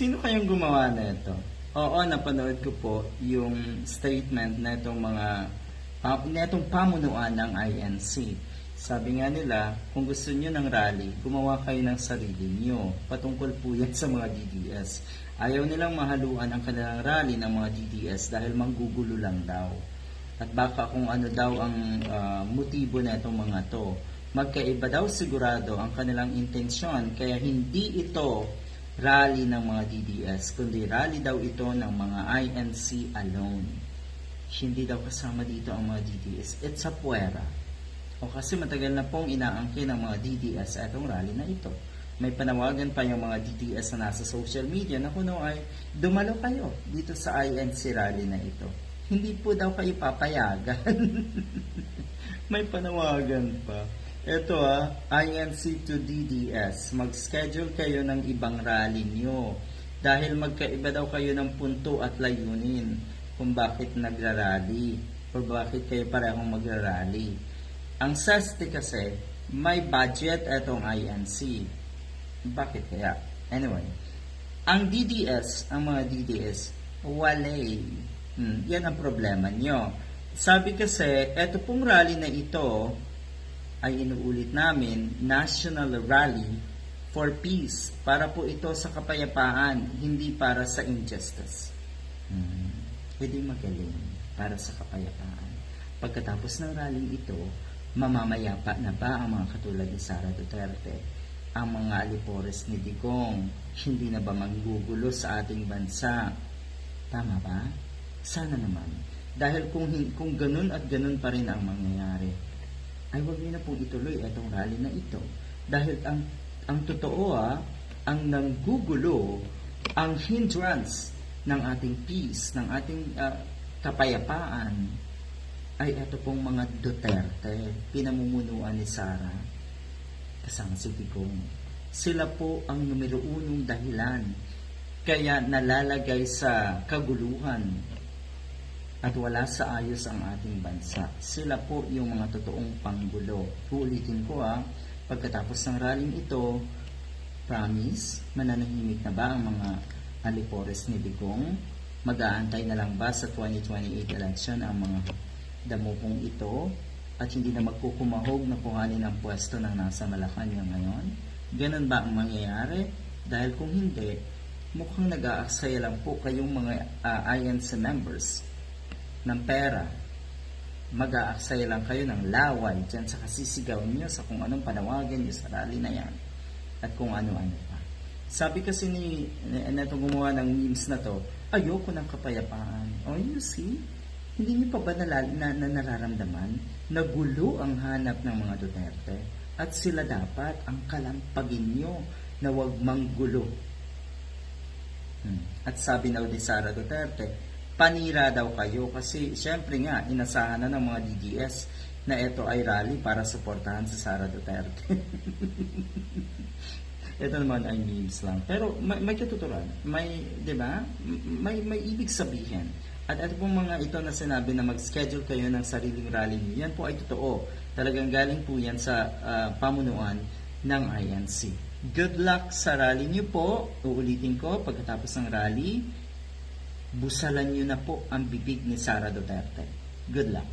Sino kayang gumawa nito? Oo, napanood ko po yung statement na itong mga pa, na itong pamunuan ng INC. Sabi nga nila, kung gusto nyo ng rally, gumawa kayo ng sarili nyo. Patungkol po yan sa mga DDS. Ayaw nilang mahaluan ang kanilang rally ng mga DDS dahil manggugulo lang daw. At baka kung ano daw ang ah, motibo na itong mga to. Magkaiba daw sigurado ang kanilang intensyon kaya hindi ito rally ng mga DDS, kundi rally daw ito ng mga INC alone. Hindi daw kasama dito ang mga DDS. It's a puwera. O kasi matagal na pong inaangkin ng mga DDS itong rally na ito. May panawagan pa yung mga DDS na nasa social media na kuno ay dumalo kayo dito sa INC rally na ito. Hindi po daw kayo papayagan. May panawagan pa. Ito ah, INC to DDS. Mag-schedule kayo ng ibang rally nyo. Dahil magkaiba daw kayo ng punto at layunin kung bakit nagrarally o bakit kayo parehong magrarally. Ang SESTI kasi, may budget itong INC. Bakit kaya? Anyway, ang DDS, ang mga DDS, walay. Hmm, yan ang problema nyo. Sabi kasi, eto pong rally na ito ay inuulit namin, National Rally for Peace. Para po ito sa kapayapaan, hindi para sa injustice. Hmm, pwede magaling para sa kapayapaan. Pagkatapos ng rally ito, mamamayapa na ba ang mga katulad ni Sara Duterte? Ang mga alipores ni Digong, hindi na ba maggugulo sa ating bansa? Tama ba? Sana naman. Dahil kung, kung ganun at ganun pa rin ang mangyayari, ay huwag niyo na pong ituloy itong rally na ito. Dahil ang, ang totoo ah, ang nanggugulo, ang hindrance ng ating peace, ng ating ah, kapayapaan, ay ito pong mga Duterte, pinamumunuan ni Sara, kasama si Digong. Sila po ang numero unong dahilan kaya nalalagay sa kaguluhan at wala sa ayos ang ating bansa. Sila po yung mga totoong panggulo. Uulitin ko ah, pagkatapos ng rallying ito, promise, mananahimik na ba ang mga alipores ni Digong? Mag-aantay na lang ba sa 2028 election ang mga damukong ito at hindi na magkukumahog na kuhanin ang pwesto ng nasa Malacanang ngayon? Ganun ba ang mangyayari? Dahil kung hindi, mukhang nag-aaksaya lang po kayong mga uh, INC members ng pera. Mag-aaksaya lang kayo ng laway dyan sa kasisigaw niyo sa kung anong panawagan niyo sa rally na yan at kung ano-ano pa. Sabi kasi ni, na itong gumawa ng memes na to, ayoko ng kapayapaan. Oh, you see? Hindi niyo pa ba nalal, na, na nararamdaman na gulo ang hanap ng mga Duterte at sila dapat ang kalampagin niyo na wag manggulo. Hmm. At sabi daw ni Sara Duterte, panira daw kayo kasi syempre nga inasahan na ng mga DDS na ito ay rally para suportahan si Sara Duterte. ito naman ay memes lang. Pero may, may katuturan. May, di ba? May, may ibig sabihin. At ito pong mga ito na sinabi na mag-schedule kayo ng sariling rally niyo, yan po ay totoo. Talagang galing po yan sa ah, pamunuan ng INC. Good luck sa rally niyo po. Uulitin ko, pagkatapos ng rally, busalan niyo na po ang bibig ni Sara Duterte. Good luck.